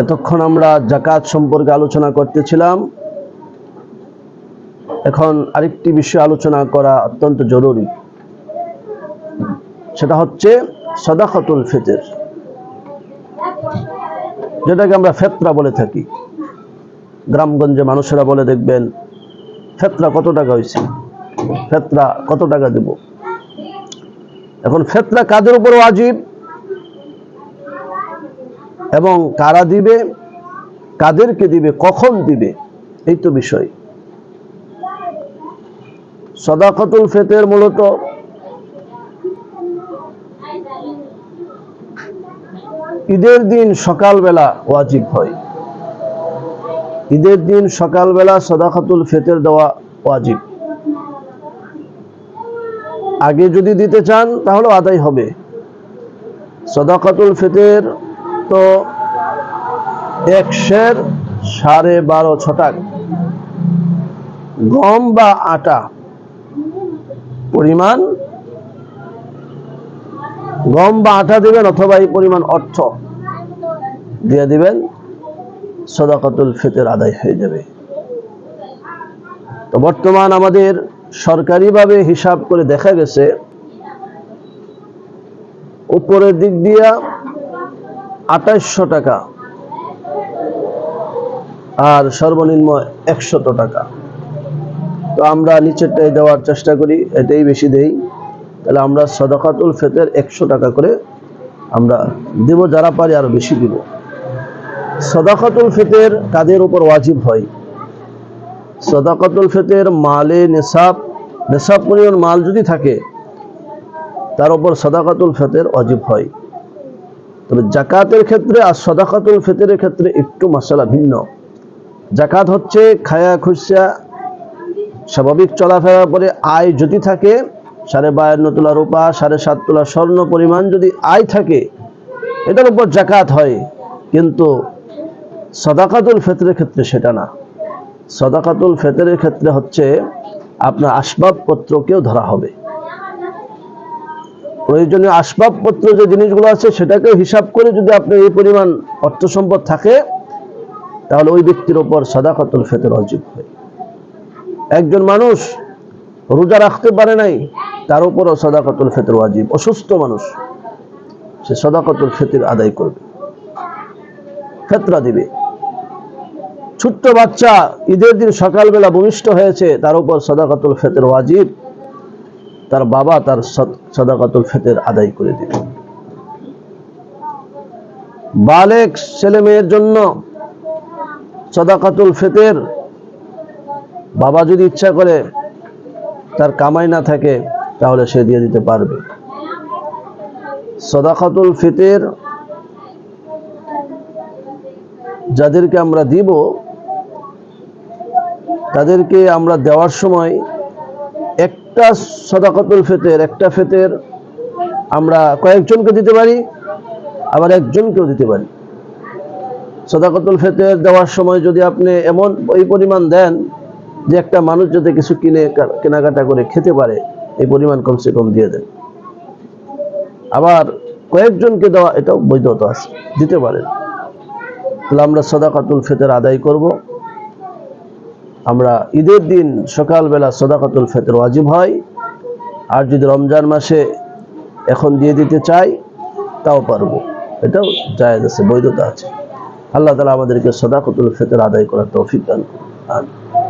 এতক্ষণ আমরা জাকাত সম্পর্কে আলোচনা করতেছিলাম। এখন আরেকটি বিষয় আলোচনা করা অত্যন্ত জরুরি। সেটা হচ্ছে সদাকতুল ফিতর, যেটাকে আমরা ফেতরা বলে থাকি। গ্রামগঞ্জে মানুষেরা বলে, দেখবেন, ফেতরা কত টাকা হয়েছে ফেতরা কত টাকা দেব? এখন ফেতরা কাদের উপর ওয়াজিব এবং কারা দিবে? কাদেরকে দিবে? কখন দিবে? এই তো বিষয়। সদাকতুল ফেতের মূলত ঈদের দিন সকালবেলা ওয়াজিব হয়। ঈদের দিন সকালবেলা সদাকতুল ফেতের দেওয়া ওয়াজিব। আগে যদি দিতে চান, তাহলে আদায় হবে। সদাকতুল ফেতের তো একশের সাড়ে বারো ছটাক। গম বা আটা পরিমাণ, গম বা আটা দিবেন অথবা এই পরিমাণ অর্থ দিয়ে দিবেন, সদাকতুল ফিতর আদায় হয়ে যাবে। তো বর্তমান আমাদের সরকারিভাবে হিসাব করে দেখা গেছে, উপরের দিক দিয়া আঠাইশশো টাকা। আর সর্বনিম্ন একশত টাকা। তো আমরা নিচেরটাই দেওয়ার চেষ্টা করি, এটাই বেশি দেই। তাহলে আমরা সদাকাতুল ফেতের একশো টাকা করে আমরা দেব, যারা পারি আরও বেশি দিব। সদাকাতুল ফেতের কাদের উপর ওয়াজিব হয়? সদাকাতুল ফেতের মালে নেশাব নেশাব পরিমাণ মাল যদি থাকে, তার উপর সদাকাতুল ফেতের ওয়াজিব হয়। তবে জাকাতের ক্ষেত্রে আর সদাকাতুল ফেতের ক্ষেত্রে একটু মশলা ভিন্ন। জাকাত হচ্ছে খায়া খুশা স্বাভাবিক চলাফেরার পরে আয় যদি থাকে, সাড়ে বায়ান্ন তোলা রূপা, সাড়ে সাত তোলা স্বর্ণ পরিমাণ যদি আয় থাকে, এটার উপর জাকাত হয়। কিন্তু সদাকাতুল ফেতরের ক্ষেত্রে সেটা না। সদাকাতুল ফেতরের ক্ষেত্রে হচ্ছে আপনার আসবাবপত্রকেও ধরা হবে। প্রয়োজনীয় আসবাবপত্র যে জিনিসগুলো আছে সেটাকে হিসাব করে যদি আপনার এই পরিমাণ অর্থ সম্পদ থাকে, তাহলে ওই ব্যক্তির ওপর সদাকাতুল ফেতর অজীব হয়। একজন মানুষ রোজা রাখতে পারে নাই, তার উপরও সদাকাতুল ফেতর ওয়াজিব। অসুস্থ মানুষ, সে সদাকাতুল ফেতর আদায় করবে। ফেতরা দিবে। ছোট্ট বাচ্চা ঈদের দিন সকালবেলা ভূমিষ্ঠ হয়েছে, তার উপর সদাকাতুল ফেতর ওয়াজিব। তার বাবা তার সদাকাতুল ফেতর আদায় করে দিবে বালেক ছেলে মেয়ের জন্য সদাকাতুল ফেতের, বাবা যদি ইচ্ছা করে তার কামাই না থাকে, তাহলে সে দিয়ে দিতে পারবে। সদাকাতুল ফিতের যাদেরকে আমরা দিব, তাদেরকে আমরা দেওয়ার সময় একটা সদাকাতুল ফেতের, একটা ফেতের আমরা কয়েকজনকে দিতে পারি, আবার একজনকেও দিতে পারি। সদাকতুল ফেতের দেওয়ার সময় যদি আপনি এমন ওই পরিমাণ দেন যে একটা মানুষ যাতে কিছু কিনে, কেনাকাটা করে খেতে পারে, এই পরিমাণ কমসে কম দিয়ে দেন। আবার কয়েকজনকে দেওয়া, এটাও বৈধতা আছে, দিতে পারেন। তাহলে আমরা সদাকাতুল ফেতের আদায় করব। আমরা ঈদের দিন সকালবেলা সদাকাতুল ফেতর ওয়াজিব হয়। আর যদি রমজান মাসে এখন দিয়ে দিতে চাই, তাও পারব। এটাও জায়েজ আছে, বৈধতা আছে। আল্লাহ তালা আমাদেরকে সদাকতুল ফেতর আদায় করার তৌফিক দান করুন।